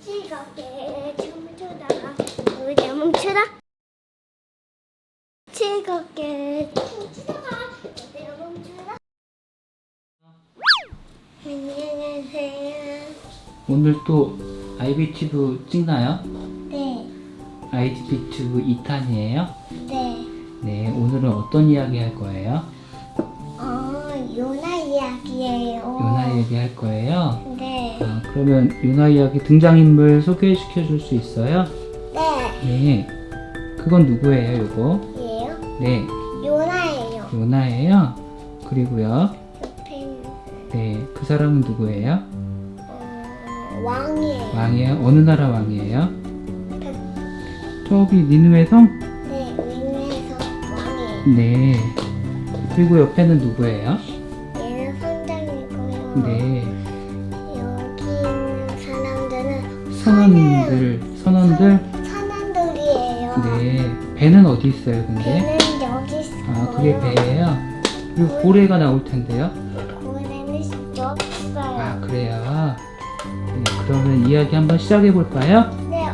즐겁게 춤을 추다가 그대 멈추다 즐겁게 춤을 추다가 그대로 멈추다 안녕하세요 오늘 또 IBTV 찍나요? 네, IBTV 2탄이에요? 네. 네, 오늘은 어떤 이야기 할 거예요? 어, 요나 이야기예요. 요나 얘기 할 거예요? 네, 아, 그러면 요나 이야기 등장인물 소개시켜 줄 수 있어요? 네. 네. 그건 누구예요, 요거? 얘요? 네, 요나예요. 요나예요. 그리고요. 옆에 있는 네, 그 사람은 누구예요? 어, 왕이에요. 왕이에요? 어느 나라 왕이에요? 백- 저기 니누의 성? 네, 위에서 왕이에요. 네. 그리고 옆에는 누구예요? 네. 여기 있는 사람들은 선원들, 선원들? 선, 선원들이에요. 네. 배는 어디 있어요, 근데? 배는 여기 있어요. 아, 그게 배예요? 그리고 고래가 나올 텐데요? 고래는 있어요. 아, 그래요? 네, 그러면 이야기 한번 시작해 볼까요? 네.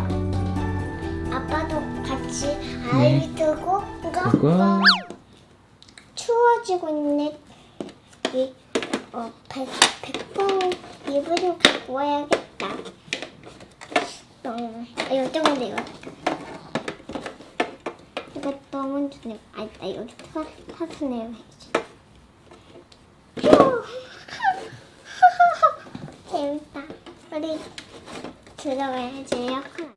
아빠도 같이 아이 들고 이거 그거. 추워지고 있네. 이, 어, 백, 백봉 이불 좀 갖고 와야겠다. 어, 이거 조금 이거. 이거 너무 좋네. 아니다, 이거 타. 휴. 재밌다. 우리 들어가야지, 에어컨.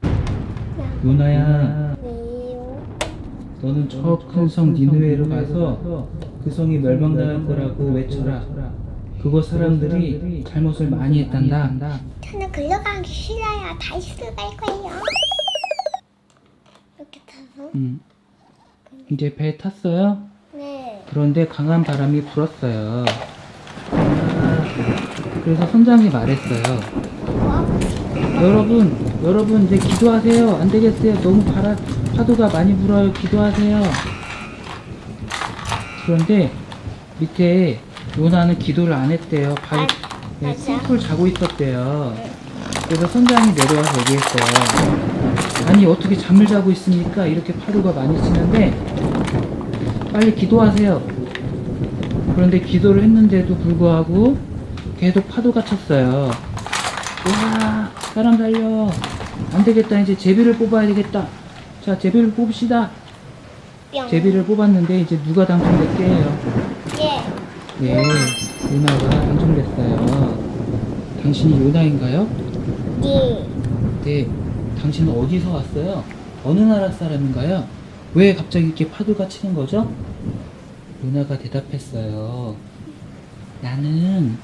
왜요? 너는 저 큰 성 니누에로 가서 그 성이 멸망당할 거라고 외쳐라. 그거 사람들이 잘못을 많이 했단다. 저는 글로 가기 싫어요. 다이스 갈 거예요. 이렇게 타서? 음. 이제 배 탔어요? 네. 그런데 강한 바람이 불었어요. 그래서 선장이 말했어요. 어? 여러분, 여러분 이제 기도하세요. 안 되겠어요. 너무 바람, 파도가 많이 불어요. 기도하세요. 그런데 밑에 요나는 기도를 안 했대요. 발, 네. 싱크를 자고 있었대요. 그래서 선장이 내려와서 얘기했어요. 아니 어떻게 잠을 자고 있습니까? 이렇게 파도가 많이 치는데 빨리 기도하세요. 그런데 기도를 했는데도 불구하고 계속 파도가 쳤어요. 와, 사람 살려. 안 되겠다. 이제 제비를 뽑아야 되겠다. 자, 제비를 뽑읍시다. 뿅. 제비를 뽑았는데 이제 누가 당첨됐게요? 예. 네, 요나가 당첨됐어요. 당신이 요나인가요? 예. 네, 당신은 어디서 왔어요? 어느 나라 사람인가요? 왜 갑자기 이렇게 파도가 치는 거죠? 요나가 대답했어요. 나는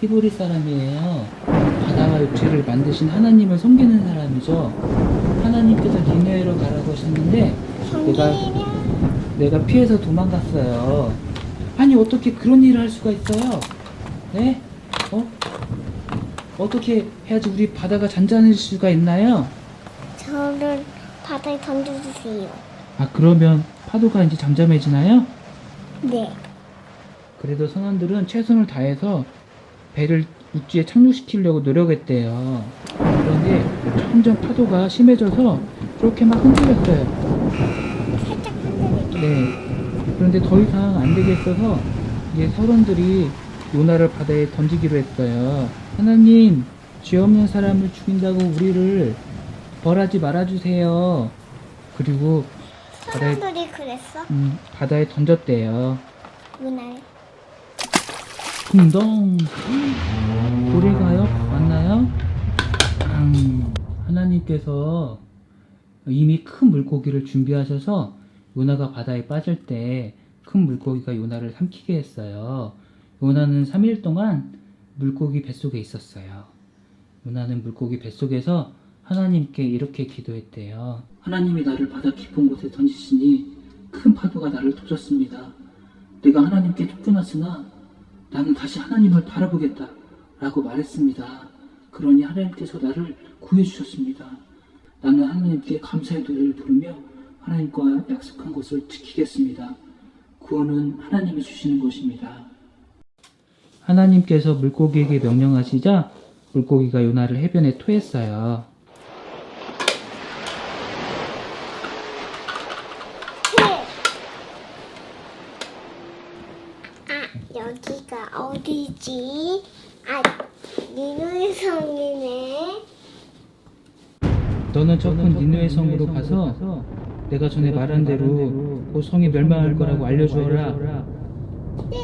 히브리 사람이에요. 바다와 육체를 만드신 하나님을 섬기는 사람이죠. 하나님께서 니네로 가라고 하셨는데 내가 내가 피해서 도망갔어요. 아니 어떻게 그런 일을 할 수가 있어요? 네? 어? 어떻게 해야지 우리 바다가 잔잔해질 수가 있나요? 저를 바다에 던져주세요. 아 그러면 파도가 이제 잠잠해지나요? 네. 그래도 선원들은 최선을 다해서 배를 육지에 착륙시키려고 노력했대요. 그런데 점점 파도가 심해져서 그렇게 막 흔들렸어요. 살짝 흔들릴게요. 네. 그런데 더 이상 안 되겠어서 이제 서론들이 요나를 바다에 던지기로 했어요. 하나님, 죄 없는 사람을 죽인다고 우리를 벌하지 말아주세요. 그리고 바다에, 사람들이 그랬어? 음, 바다에 던졌대요. 문알. 쿵덩. 고래가요? 맞나요? 음, 하나님께서 이미 큰 물고기를 준비하셔서 요나가 바다에 빠질 때 큰 물고기가 요나를 삼키게 했어요. 요나는 3일 동안 물고기 뱃속에 있었어요. 요나는 물고기 뱃속에서 하나님께 이렇게 기도했대요. 하나님이 나를 바다 깊은 곳에 던지시니 큰 파도가 나를 도졌습니다. 내가 하나님께 쫓겨났으나 나는 다시 하나님을 바라보겠다. 라고 말했습니다. 그러니 하나님께서 나를 구해주셨습니다. 나는 하나님께 감사의 노래를 부르며 하나님과 약속한 것을 지키겠습니다. 구원은 하나님이 주시는 것입니다. 하나님께서 물고기에게 명령하시자 물고기가 요나를 해변에 토했어요. 아, 어디지? 아, 니누의 성이네. 너는 저 큰 니누의 성으로 가서 내가 전에 말한 대로 그 성이 멸망할 거라고 알려주어라. 네.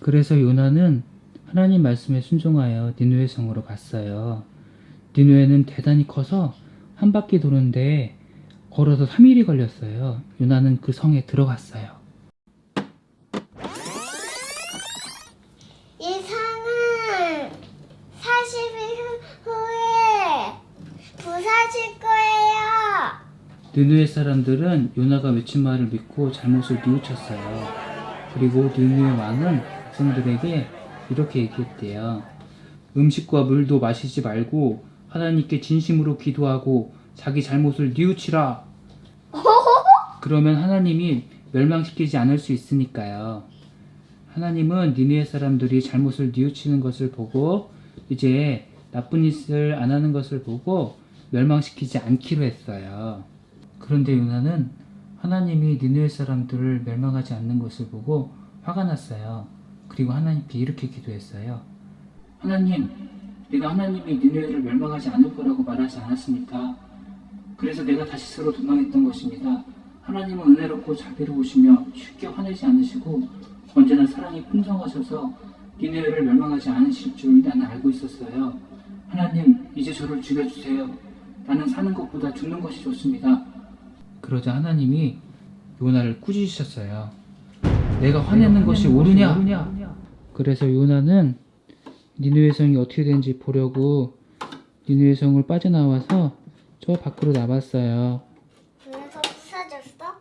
그래서 요나는 하나님 말씀에 순종하여 니누의 성으로 갔어요. 니누에는 대단히 커서 한 바퀴 도는데 걸어서 3일이 걸렸어요. 요나는 그 성에 들어갔어요. 느누의 사람들은 요나가 외친 말을 믿고 잘못을 뉘우쳤어요. 그리고 느누의 왕은 백성들에게 이렇게 얘기했대요. 음식과 물도 마시지 말고 하나님께 진심으로 기도하고 자기 잘못을 뉘우치라. 그러면 하나님이 멸망시키지 않을 수 있으니까요. 하나님은 니느의 사람들이 잘못을 뉘우치는 것을 보고 이제 나쁜 짓을 안 하는 것을 보고 멸망시키지 않기로 했어요. 그런데 요나는 하나님이 니느의 사람들을 멸망하지 않는 것을 보고 화가 났어요. 그리고 하나님께 이렇게 기도했어요. 하나님, 내가 하나님이 니느를 멸망하지 않을 거라고 말하지 않았습니까? 그래서 내가 다시 스스로 도망했던 것입니다. 하나님은 은혜롭고 자비로우시며 쉽게 화내지 않으시고 언제나 사랑이 풍성하셔서 니네를 멸망하지 않으실 줄 나는 알고 있었어요. 하나님, 이제 저를 죽여주세요. 나는 사는 것보다 죽는 것이 좋습니다. 그러자 하나님이 요나를 꾸짖으셨어요. 내가 화내는 것이 옳으냐? 그래서 요나는 니누의 성이 어떻게 되는지 보려고 니누의 성을 빠져나와서 저 밖으로 나왔어요. 그래서 부서졌어?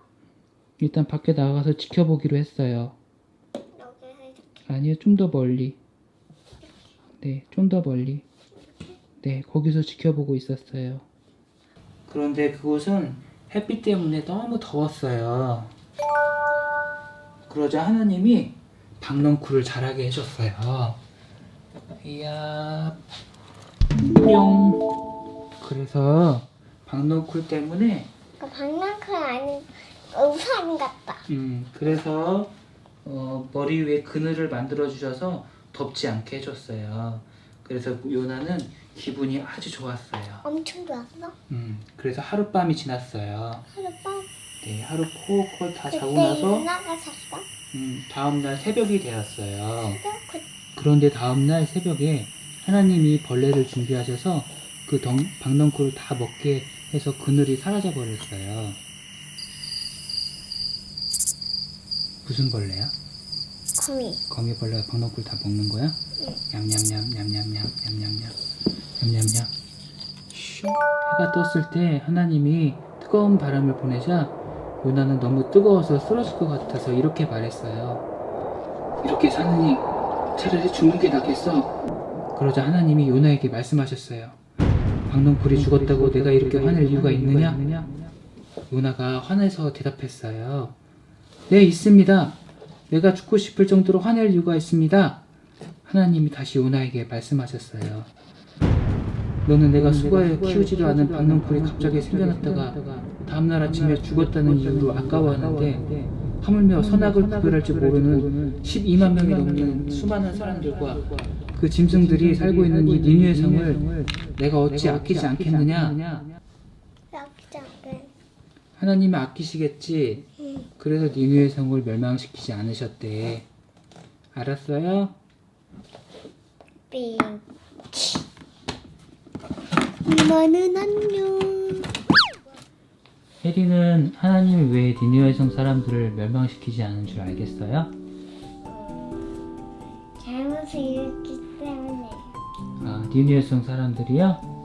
일단 밖에 나가서 지켜보기로 했어요. 여기서 이렇게. 아니요, 좀 더 멀리. 네, 좀 더 멀리. 네, 거기서 지켜보고 있었어요. 그런데 그곳은 햇빛 때문에 너무 더웠어요. 그러자 하나님이 박넝쿨을 자라게 해줬어요. 이야, 뿅. 그래서 박넝쿨 때문에 그 방랑클 아닌 우산 같다. 음, 그래서 어, 머리 위에 그늘을 만들어 주셔서 덥지 않게 해줬어요. 그래서 요나는 기분이 아주 좋았어요. 엄청 좋았어? 음, 그래서 하룻밤이 지났어요. 하룻밤? 네, 하루 콕콕 다 자고 그때 나서 누나가 샀어? 음, 다음날 새벽이 되었어요. 그 그런데 다음날 새벽에 하나님이 벌레를 준비하셔서 그 덩, 박넝쿨을 다 먹게 해서 그늘이 사라져 버렸어요. 무슨 벌레야? 거미. 거미벌레가 박넝쿨 다 먹는 거야? 냠냠냠 냠냠냠 냠냠냠 냠냠냠. 슈 해가 떴을 때 하나님이 뜨거운 바람을 보내자 요나는 너무 뜨거워서 쓰러질 것 같아서 이렇게 말했어요. 이렇게 사느니 차라리 죽는 게 낫겠어. 그러자 하나님이 요나에게 말씀하셨어요. 박넝쿨이 죽었다고 내가 이렇게 화낼 이유가 있느냐? 요나가 화내서 대답했어요. 네 있습니다 내가 죽고 싶을 정도로 화낼 이유가 있습니다. 하나님이 다시 요나에게 말씀하셨어요. 너는 내가 수고하여 키우지도 않은 박넝쿨이 갑자기 생겨났다가 다음날 아침에 죽었다는 이유로 아까워하는데 하물며 선악을 구별할 줄 모르는 12만 명이 넘는 수많은 사람들과 그 짐승들이 살고 있는 이 니누의 성을 내가 어찌 아끼지 않겠느냐? 하나님이 아끼시겠지. 응. 그래서 니누의 성을 멸망시키지 않으셨대. 알았어요? 빙. 엄마는 안녕. 혜리는 하나님이 왜 니누의 성 사람들을 멸망시키지 않은 줄 알겠어요? 잘못을 때문에. 아, 니누의 성 사람들이요?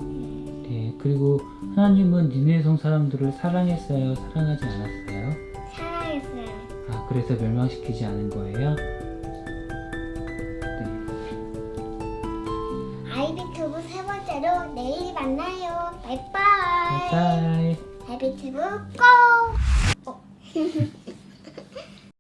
네, 그리고 하나님은 니누의 성 사람들을 사랑했어요? 사랑하지 않았어요? 아, 그래서 멸망시키지 않은 거예요? 네. 아이비튜브 세 번째로 내일 만나요. 바이바이. 바이바이. 아이비튜브 고! 어.